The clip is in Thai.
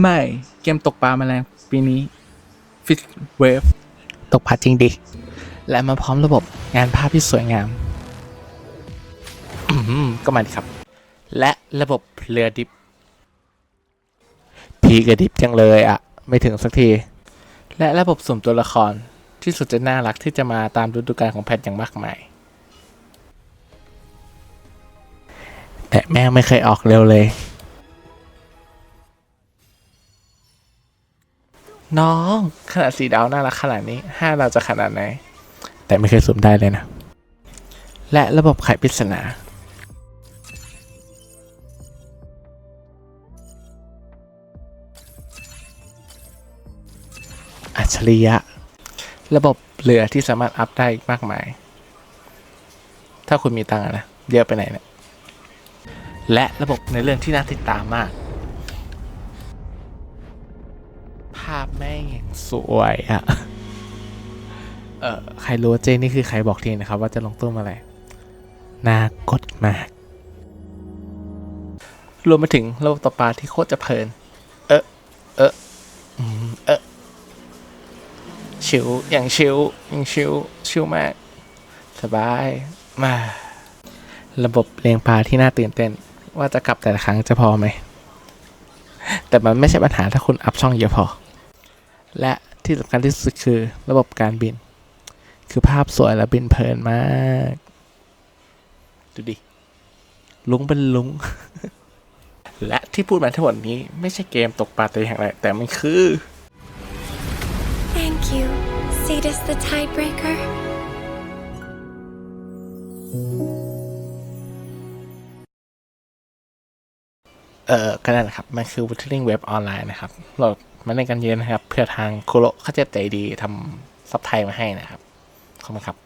ไม่ เกมตกปลาแมลงปีนี้ Fish Wave ตกปลาจริงดิ และมาพร้อมระบบงานภาพที่สวยงามอืมก็มาดิครับ และระบบเรือดิฟพีกระดิฟจังเลยอะไม่ถึงสักที และระบบสุ่มตัวละครที่สุดจะน่ารักที่จะมาตามฤดูกาลของแพทอย่างมากมายแต่แม่งไม่เคยออกเร็วเลย น้องขนาดสีดาวน่ารักขนาดนี้ห้าเราจะขนาดไหน แต่ไม่เคยสุ่มได้เลยนะ และระบบไขปริศนาอัจฉริยะ ระบบเรือที่สามารถอัพได้อีกมากมาย ถ้าคุณมีตังค์อะนะ เยอะไปไหนเนี่ยและระบบในเรื่องที่น่าติดตามมากาพแม่งอย่างสวยอะเออใครรู้เจนี่คือใครบอกทีนะครับ ว่าจะลงตุ้มอะไรน่ากดมาก รวมไปถึงระบบต่อปลาที่โคตรจะเพลิน เออเอออืมเออชิวอย่างชิวอย่างชิวชิวมาก สบายมาระบบเลี้ยงปลาที่น่าตื่นเต้น ว่าจะกลับแต่ละครั้งจะพอไหม แต่มันไม่ใช่ปัญหาถ้าคุณอัพช่องเยอะพอ และที่สำคัญที่สุดคือระบบการบิน คือภาพสวยและบินเพลินมาก ดูดิ ลุงเป็นลุง และที่พูดมาทั้งหมดนี้ไม่ใช่เกมตกปลาแต่อย่างไร แต่มันคือ Thank you, Cetus the Tidebreaker. เออก็นั่นแหละครับ มันคือ Wuthering Web ออนไลน์นะครับ เรามาเล่นกันเยอะนะครับ เพื่อทางโคโรเขาจะใจดีทำซับไทยมาให้นะครับ ขอบคุณครับ